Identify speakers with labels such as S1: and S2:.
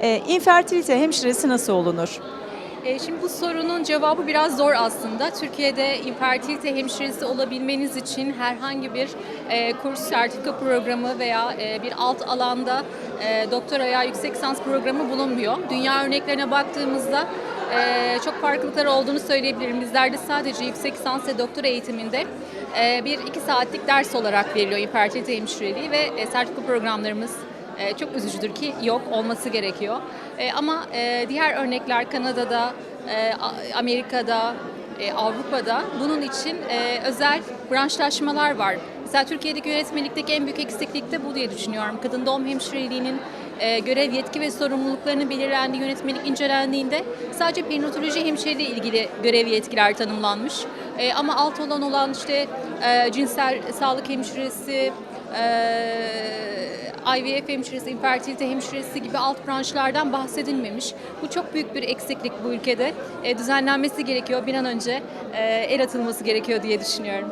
S1: E, infertilite hemşiresi nasıl olunur?
S2: E, Şimdi bu sorunun cevabı biraz zor aslında. Türkiye'de infertilite hemşiresi olabilmeniz için herhangi bir e, kurs, sertifika programı veya e, bir alt alanda e, doktora veya yüksek lisans programı bulunmuyor. Dünya örneklerine baktığımızda e, çok farklılıklar olduğunu söyleyebilirim. Bizlerde sadece yüksek lisans ve doktora eğitiminde e, bir iki saatlik ders olarak veriliyor infertilite hemşireliği ve e, sertifika programlarımız e, çok üzücüdür ki yok olması gerekiyor. E, ama e, diğer örnekler Kanada'da, Amerika'da, Avrupa'da bunun için e, özel branşlaşmalar var. Mesela Türkiye'deki yönetmelikteki en büyük eksiklik de bu diye düşünüyorum. Kadın doğum hemşireliğinin görev, yetki ve sorumluluklarının belirlendiği yönetmelik incelendiğinde sadece perinatoloji hemşireliği ilgili görev yetkiler tanımlanmış. Ama alt olan olan işte cinsel sağlık hemşiresi, IVF hemşiresi, infertilite hemşiresi gibi alt branşlardan bahsedilmemiş. Bu çok büyük bir eksiklik bu ülkede. E, düzenlenmesi gerekiyor. Bir an önce e, el atılması gerekiyor diye düşünüyorum.